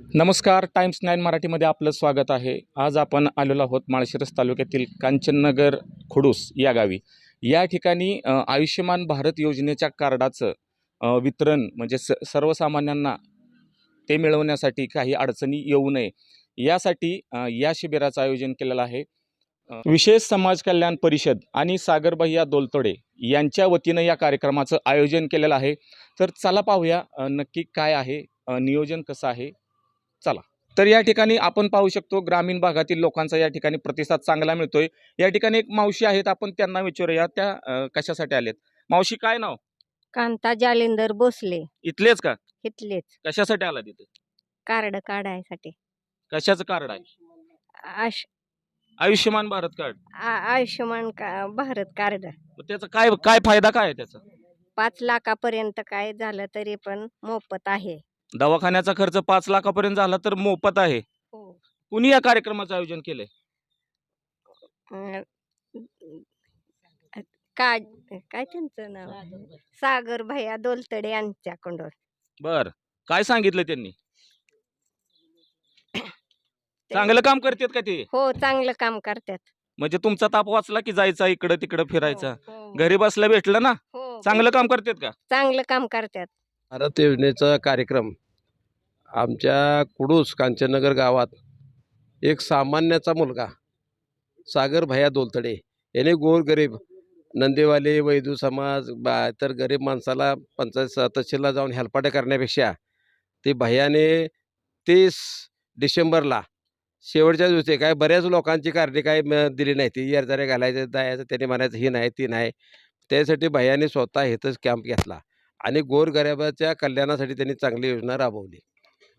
नमस्कार times nine मराठीमध्ये आपलं स्वागत आहे. आज आपण आलेलो आहोत माळशिरस तालुक्यातील कांचननगर खुडूस या गावी. या ठिकाणी आयुष्यमान भारत योजनेच्या कार्डाचं वितरण म्हणजे स सर्वसामान्यांना ते मिळवण्यासाठी काही अडचणी येऊ नये. यासाठी या शिबिराचं आयोजन केलेलं आहे. विशेष समाज कल्याण परिषद आणि सागरभैया दोलतोडे यांच्या वतीनं या कार्यक्रमाचं आयोजन केलेलं आहे. तर चला पाहूया नक्की काय आहे नियोजन कसं आहे चला. तर या ठिकाणी आपण पाहू शकतो ग्रामीण भागातील लोकांचा या ठिकाणी प्रतिसाद चांगला मिळतोय. या ठिकाणी एक मावशी आहेत आपण त्यांना विचारूया त्या अ, कशासाठी आलेत? मावशी काय नाव? कांता जालिंदर भोसले. इथलेच का? इथलेच. कशासाठी आला तिथे कार्ड काढायसाठी. कशाचं कार्ड आहे? आश आयुष्यमान भारत कार्ड. आ- आयुष्यमान का भारत कार्ड. मग त्याचा काय काय फायदा काय आहे त्याचा? पाच लाखापर्यंत काय झालं तरी पण मोफत आहे. दवाखान्याचा खर्च पाच लाखापर्यंत झाला तर मोफत आहे. कुणी या कार्यक्रमाचं आयोजन केलंय? अं, का काय त्यांचं नाव? सागर भैया दोलतडे यांच्याकडून. बर. काय सांगितलं त्यांनी? चांगलं काम करतात का ते? हो चांगलं काम करतात. म्हणजे तुमचा ताप वाचला की जायचा इकडं तिकडं फिरायचा? हो, हो, घरी बसल्या भेटलं ना? हो, चांगलं काम करतात का? चांगलं काम करतात. भारत योजनेचा कार्यक्रम. आमच्या कुडूस कांचननगर गावात एक सामान्याचा मुलगा सागर भैया दोलतडे. याने गोरगरीब नंदेवाले वैदू समाज बा तर गरीब माणसाला पंचायत स- तहसीलला जाऊन हेलपाटे करण्यापेक्षा ते भैयाने तीस डिसेंबरला शेवटच्या दिवशी काय बऱ्याच लोकांची कारणे काय म- दिली नाही. ती येरदारे घालायचं जायचं त्याने म्हणायचं ही नाही ती नाही. त्यासाठी भैयाने स्वतः हेतच कॅम्प घेतला आणि गोरगरिबाच्या कल्याणासाठी त्यांनी चांगली योजना राबवली.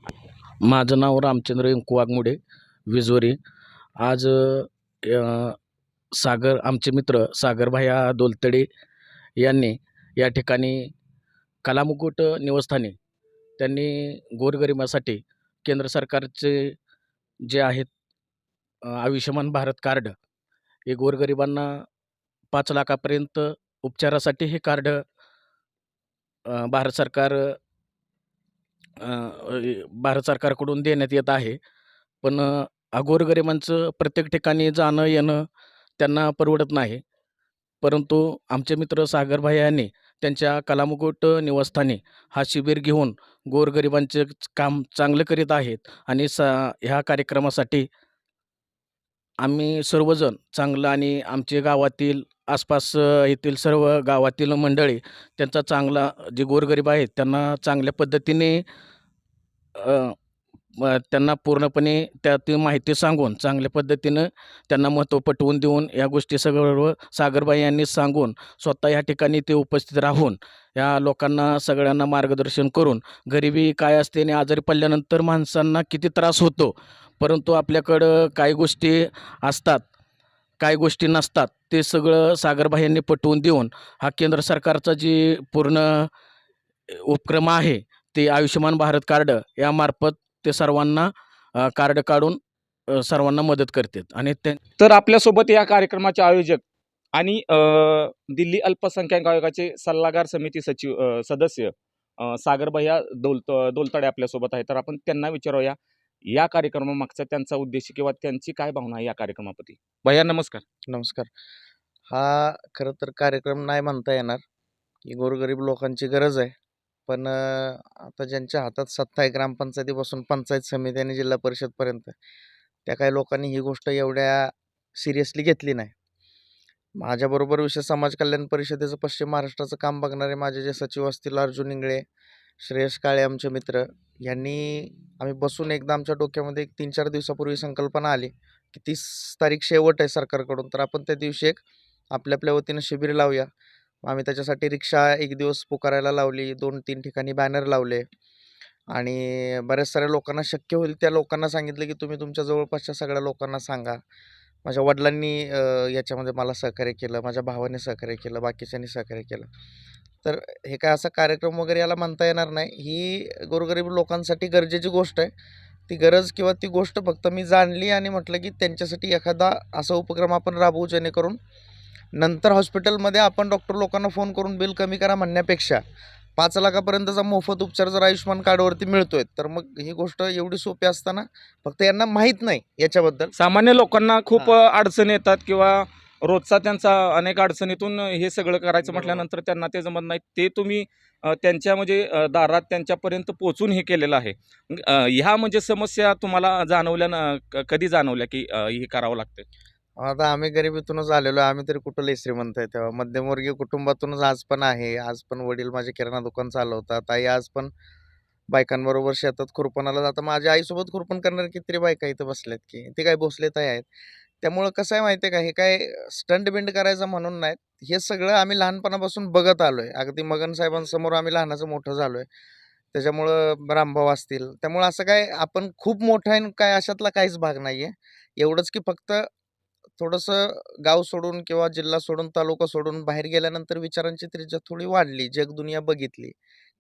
माझं नाव रामचंद्र इंकू वाघमोडे विजोरी. आज अ, सागर आमचे मित्र सागरभाया दोलतडे यांनी या ठिकाणी कलामुकुट निवस्थानी त्यांनी गोरगरिबासाठी केंद्र सरकारचे जे आहेत अ, आयुष्यमान भारत कार्ड हे गोरगरिबांना पाच लाखापर्यंत उपचारासाठी हे कार्ड अ, भारत सरकार भारत सरकारकडून देण्यात येत आहे. पण अगोरगरिबांचं गोरगरिबांचं प्रत्येक ठिकाणी जाणं येणं त्यांना परवडत नाही. परंतु आमचे मित्र सागरभाई यांनी त्यांच्या कलामुकुट निवासस्थानी हा शिबिर घेऊन गोरगरिबांचे काम चांगलं करीत आहेत आणि सा ह्या कार्यक्रमासाठी आम्ही सर्वजण चांगलं आणि आमचे गावातील आसपास येथील सर्व गावातील मंडळी त्यांचा चांगला जे गोरगरीब आहेत त्यांना चांगल्या पद्धतीने त्यांना पूर्णपणे त्यातील माहिती सांगून चांगल्या पद्धतीनं त्यांना महत्त्व पटवून देऊन या गोष्टी सगळं सागरबाई यांनी सांगून स्वतः या ठिकाणी ते उपस्थित राहून या लोकांना सगळ्यांना मार्गदर्शन करून गरिबी काय असते आणि आजारी पडल्यानंतर माणसांना किती त्रास होतो? परंतु आपल्याकडं काही गोष्टी असतात काय गोष्टी नसतात ते सगळं सागरबाई यांनी पटवून देऊन हा केंद्र सरकारचा जी पूर्ण उपक्रम आहे ते आयुष्यमान भारत कार्ड यामार्फत ते सर्वांना कार्ड काढून सर्वांना मदत करतात. आणि ते तर आपल्यासोबत या कार्यक्रमाचे आयोजक आणि दिल्ली अल्पसंख्याक आयोगाचे सल्लागार समिती सचिव सदस्य अ, सागरभैया दोलत दोलतडे आपल्यासोबत आहे तर आपण त्यांना विचारूया या कार्यक्रमामागचा त्यांचा उद्देश किंवा त्यांची काय भावना आहे या कार्यक्रमाप्रती? भैया नमस्कार. नमस्कार. हा खरं तर कार्यक्रम नाही म्हणता येणार. ही गोरगरीब लोकांची गरज आहे. पण आता ज्यांच्या हातात सत्ता आहे ग्रामपंचायतीपासून पंचायत समिती आणि जिल्हा परिषदपर्यंत त्या काही लोकांनी ही गोष्ट एवढ्या सिरियसली घेतली नाही. माझ्याबरोबर विशेष समाज कल्याण परिषदेचं पश्चिम महाराष्ट्राचं काम बघणारे माझे जे सचिव असतील अर्जुन इंगळे श्रेयस काळे आमचे मित्र यांनी आम्ही बसून एकदा आमच्या डोक्यामध्ये एक तीन चार दिवसापूर्वी संकल्पना आली की तीस तारीख शेवट आहे सरकारकडून तर आपण त्या दिवशी एक आपल्या आपल्या वतीनं शिबिर लावूया. आम्ही त्याच्यासाठी रिक्षा एक दिवस पुकारायला लावली दोन तीन ठिकाणी बॅनर लावले आणि बऱ्याच साऱ्या लोकांना शक्य होईल त्या लोकांना सांगितलं की तुम्ही तुमच्या जवळपासच्या सगळ्या लोकांना सांगा. माझ्या वडिलांनी याच्यामध्ये मला सहकार्य केलं माझ्या भावाने सहकार्य केलं बाकीच्यांनी सहकार्य केलं. तर हे काय असा कार्यक्रम वगैरे याला म्हणता येणार नाही. ही गोरगरीब लोकांसाठी गरजेची गोष्ट आहे. ती गरज किंवा ती गोष्ट फक्त मी जाणली आणि म्हटलं की त्यांच्यासाठी एखादा असा उपक्रम आपण राबवू जेणेकरून नंतर हॉस्पिटलमध्ये आपण डॉक्टर लोकांना फोन करून बिल कमी करा म्हणण्यापेक्षा पाच लाखापर्यंतचा मोफत उपचार जर आयुष्यमान कार्डवरती मिळतोय. तर मग ही गोष्ट एवढी सोपी असताना फक्त यांना माहीत नाही याच्याबद्दल. सामान्य लोकांना खूप अडचणी येतात किंवा रोजचा त्यांचा अनेक अडचणीतून हे सगळं करायचं म्हटल्यानंतर त्यांना ते जमत नाही ते तुम्ही त्यांच्या म्हणजे दारात त्यांच्यापर्यंत पोचून हे केलेलं आहे. ह्या म्हणजे समस्या तुम्हाला जाणवल्या ना कधी जाणवल्या की हे करावं लागतं आता आम्ही गरिबीतूनच आलेलो आहे. आम्ही तरी कुठं लई श्रीमंत आहे तेव्हा. मध्यमवर्गीय कुटुंबातूनच आज पण आहे. आज पण वडील माझे किराणा दुकान चालवतात. आई आज पण बायकांबरोबर शेतात खुरपणाला जातात. माझ्या आईसोबत खुरपण करणारे कितीतरी बायका इथं बसल्यात की ते काय भोसले आहेत. त्यामुळं कसं आहे माहिती आहे का? हे काय स्टंट बिंड करायचं म्हणून नाहीत. हे सगळं आम्ही लहानपणापासून बघत आलो आहे अगदी मगन साहेबांसमोर आम्ही लहानाचं मोठं झालो आहे त्याच्यामुळं रामभाव असतील. त्यामुळं असं काय आपण खूप मोठं आहे काय अशातला काहीच भाग नाही आहे एवढंच की फक्त थोडंसं गाव सोडून किंवा जिल्हा सोडून तालुका सोडून बाहेर गेल्यानंतर विचारांची त्रिज्या थोडी वाढली जगदुनिया बघितली.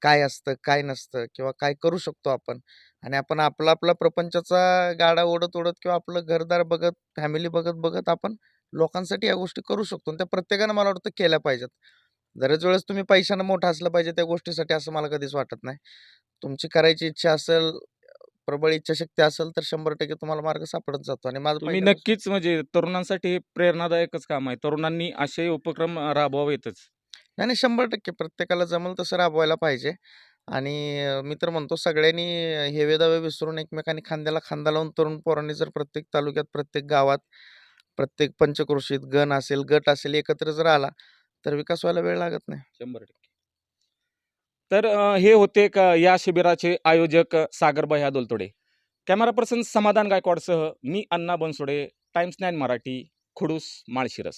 काय असतं काय नसतं किंवा काय करू शकतो आपण? आणि आपण आपला आपला प्रपंचाचा गाडा ओढत ओढत किंवा आपलं घरदार बघत फॅमिली बघत बघत आपण लोकांसाठी या गोष्टी करू शकतो आणि त्या प्रत्येकानं मला वाटतं केल्या पाहिजेत. दरच वेळेस तुम्ही पैशानं मोठं असलं पाहिजे त्या गोष्टीसाठी असं मला कधीच वाटत नाही. तुमची करायची इच्छा असेल प्रबळ इच्छाशक्ती असेल तर शंभर टक्के तुम्हाला मार्ग सापडत जातो आणि माझं पहिल्यापासून- नक्कीच म्हणजे तरुणांसाठी हे प्रेरणादायकच काम आहे. तरुणांनी असे उपक्रम अ, राबवावेतच नाही नाही शंभर टक्के प्रत्येकाला जमल तसं राबवायला पाहिजे. आणि अं, मी तर म्हणतो सगळ्यांनी हेवे दावे विसरून एकमेकांनी खांद्याला खांदा लावून तरुण पोरांनी जर प्रत्येक तालुक्यात प्रत्येक गावात प्रत्येक पंचक्रोशीत गण असेल गट असेल एकत्र जर आला तर विकास व्हायला वेळ लागत नाही. शंभर टक्के. तर हे होते का या शिबिराचे आयोजक अ, सागर दोलतोडे कॅमेरा पर्सन समाधान गायकवाडसह मी अण्णा बनसोडे टाइम्स नाईन मराठी खुडूस माळशिरस.